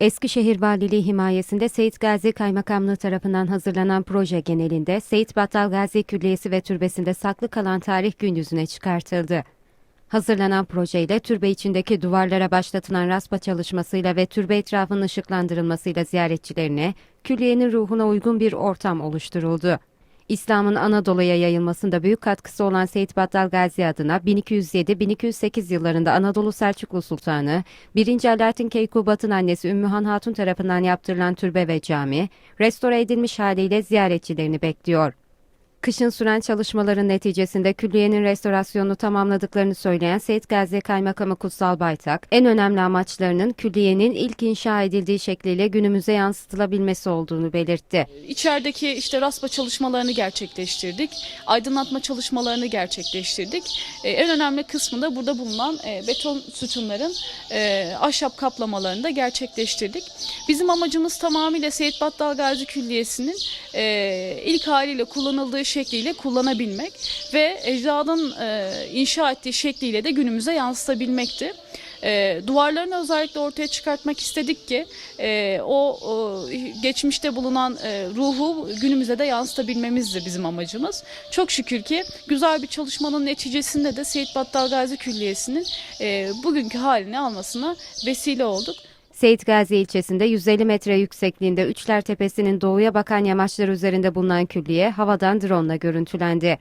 Eskişehir Valiliği himayesinde Seyit Gazi Kaymakamlığı tarafından hazırlanan proje genelinde Seyit Battal Gazi Külliyesi ve Türbesi'nde saklı kalan tarih gün yüzüne çıkartıldı. Hazırlanan projeyle türbe içindeki duvarlara başlatılan raspa çalışmasıyla ve türbe etrafının ışıklandırılmasıyla ziyaretçilerine külliyenin ruhuna uygun bir ortam oluşturuldu. İslam'ın Anadolu'ya yayılmasında büyük katkısı olan Seyit Battal Gazi adına 1207-1208 yıllarında Anadolu Selçuklu Sultanı 1. Alaaddin Keykubat'ın annesi Ümmühan Hatun tarafından yaptırılan türbe ve cami, restore edilmiş haliyle ziyaretçilerini bekliyor. Kışın süren çalışmaların neticesinde külliyenin restorasyonunu tamamladıklarını söyleyen Seyit Gazi Kaymakamı Kutsal Baytak, en önemli amaçlarının külliyenin ilk inşa edildiği şekliyle günümüze yansıtılabilmesi olduğunu belirtti. İçerideki işte raspa çalışmalarını gerçekleştirdik. Aydınlatma çalışmalarını gerçekleştirdik. Ee, en önemli kısmı da burada bulunan e, beton sütunların e, ahşap kaplamalarını da gerçekleştirdik. Bizim amacımız tamamıyla Seyit Battal Gazi Külliyesi'nin e, ilk haliyle kullanıldığı şekliyle kullanabilmek ve ecdadın e, inşa ettiği şekliyle de günümüze yansıtabilmekti. E, duvarlarını özellikle ortaya çıkartmak istedik ki e, o, o geçmişte bulunan e, ruhu günümüze de yansıtabilmemizdir bizim amacımız. Çok şükür ki güzel bir çalışmanın neticesinde de Seyit Battal Gazi Külliyesi'nin e, bugünkü halini almasına vesile olduk. Seyit Gazi ilçesinde 150 metre yüksekliğinde Üçler Tepesi'nin doğuya bakan yamaçlar üzerinde bulunan külliye havadan drone görüntülendi.